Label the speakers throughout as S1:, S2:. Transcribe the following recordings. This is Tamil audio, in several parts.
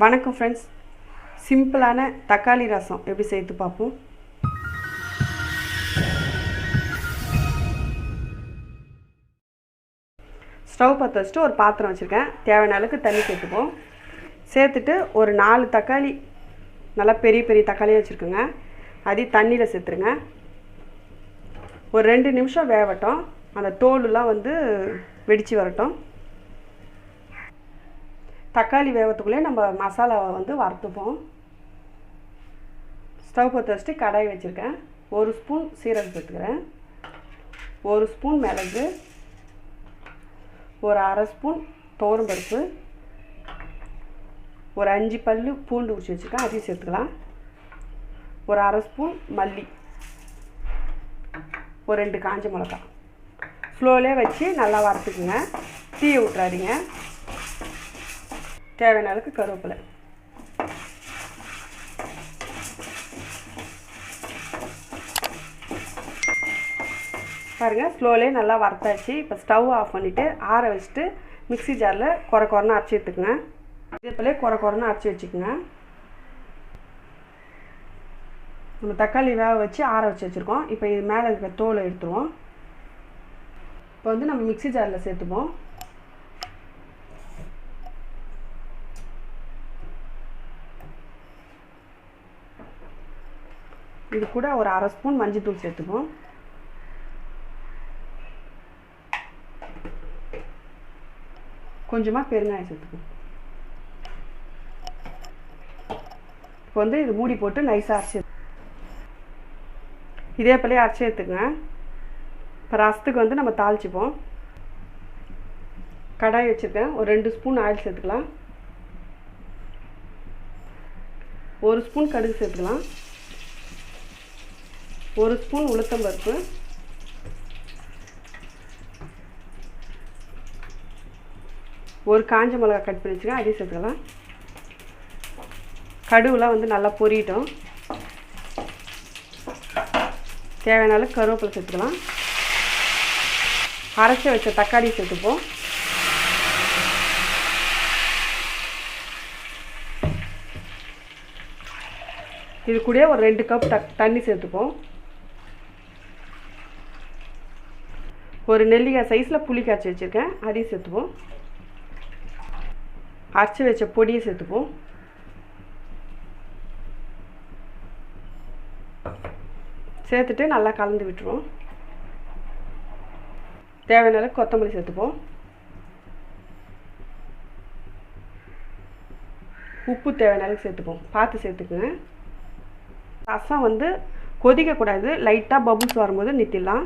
S1: வணக்கம் ஃப்ரெண்ட்ஸ் சிம்பிளான தக்காளி ரசம் எப்படி செய்து பார்ப்போம். ஸ்டவ் பற்ற வச்சுட்டு ஒரு பாத்திரம் வச்சுருக்கேன். தேவையான அளவுக்கு தண்ணி சேர்த்துப்போம். சேர்த்துட்டு ஒரு நாலு தக்காளி நல்லா பெரிய பெரிய தக்காளியாக வச்சுருக்குங்க. அதையும் தண்ணியில் சேர்த்துருங்க. ஒரு ரெண்டு நிமிஷம் வேகட்டும். அந்த தோலுலாம் வந்து வெடித்து வரட்டும். தக்காளி வேகத்துக்குள்ளே நம்ம மசாலாவை வந்து வறுத்துப்போம். ஸ்டவ் பற்ற வச்சுட்டு கடாய் வச்சுருக்கேன். ஒரு ஸ்பூன் சீரகம் சேர்த்துக்கிறேன். ஒரு ஸ்பூன் மிளகு. ஒரு அரை ஸ்பூன் பருப்பு. ஒரு அஞ்சு பல் பூண்டு உரிச்சு வச்சுருக்கேன். அதையும் சேர்த்துக்கலாம். ஒரு அரை ஸ்பூன் மல்லி. ஒரு ரெண்டு காஞ்ச மிளகா ஸ்லோலே வச்சு நல்லா வறுத்துக்குங்க. தீயை விட்றாதீங்க தேவையான அளவுக்கு கருவேப்பிலை. பாருங்கள் ஸ்லோலே நல்லா வறுத்தாச்சு. இப்போ ஸ்டவ் ஆஃப் பண்ணிவிட்டு ஆற வச்சுட்டு மிக்ஸி ஜாரில் குறை குறைன்னு அரைச்சி எடுத்துக்கோங்க. இதே போல குறை குறைன்னு அரைச்சி வச்சுக்கோங்க. நம்ம தக்காளி வேக வச்சு ஆற வச்சு வச்சுருக்கோம். இப்போ இது மேலே இருக்கிற தோலை எடுத்துருவோம். இப்போ வந்து நம்ம மிக்சி ஜாரில் சேர்த்துப்போம். இது கூட ஒரு அரை ஸ்பூன் மஞ்சள்தூள் சேர்த்துப்போம் கொஞ்சமாக பெருங்காயம் சேர்த்துப்போம் இப்போ வந்து இது மூடி போட்டு நைஸாக அரைச்சி இதே போலயே அரைச்சி எடுத்துக்கங்க. இப்போ ரசத்துக்கு வந்து நம்ம தாளிச்சுப்போம். கடாய் வச்சுருக்கேன். ஒரு ரெண்டு ஸ்பூன் ஆயில் சேர்த்துக்கலாம். ஒரு ஸ்பூன் கடுகு சேர்த்துக்கலாம். ஒரு ஸ்பூன் உளுத்தம்பருப்பு ஒரு காஞ்ச மிளகா கட் பண்ணி வச்சுக்கேன் அதையும் சேர்த்துக்கலாம். கடுவெலாம் வந்து நல்லா பொரியட்டும். தேவையான கருவேப்பிலை சேர்த்துக்கலாம். அரைச்சி வச்ச தக்காளி சேர்த்துப்போம். இது கூட ஒரு ரெண்டு கப் தக் தண்ணி சேர்த்துப்போம். ஒரு நெல்லிக்காய் சைஸில் புளி காய்ச்சி வச்சுருக்கேன். அதையும் சேர்த்துப்போம். அரைச்சி வச்ச பொடியை சேர்த்துப்போம். சேர்த்துட்டு நல்லா கலந்து விட்டுருவோம். தேவையான அளவுக்கு கொத்தமல்லி சேர்த்துப்போம். உப்பு தேவையான அளவுக்கு சேர்த்துப்போம். பார்த்து சேர்த்துக்குங்க. ரசம் வந்து கொதிக்கக்கூடாது. லைட்டாக பபுள்ஸ் வரும்போது நிறுத்திடலாம்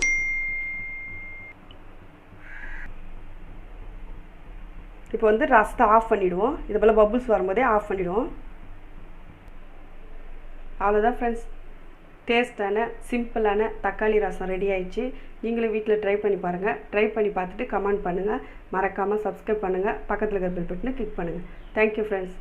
S1: இப்போ வந்து ரசத்தை ஆஃப் பண்ணிவிடுவோம் இது போல் பபுள்ஸ் வரும்போதே ஆஃப் பண்ணிவிடுவோம் அவ்வளோதான் ஃப்ரெண்ட்ஸ் டேஸ்டான சிம்பிளான தக்காளி ரசம் ரெடி ஆயிடுச்சு. நீங்களும் வீட்டில் ட்ரை பண்ணி பாருங்கள் ட்ரை பண்ணி பார்த்துட்டு கமெண்ட் பண்ணுங்கள் மறக்காமல் சப்ஸ்கிரைப் பண்ணுங்கள் பக்கத்தில் இருக்கிற பெல் பட்டனை கிளிக் பண்ணுங்கள் தேங்க்யூ ஃப்ரெண்ட்ஸ்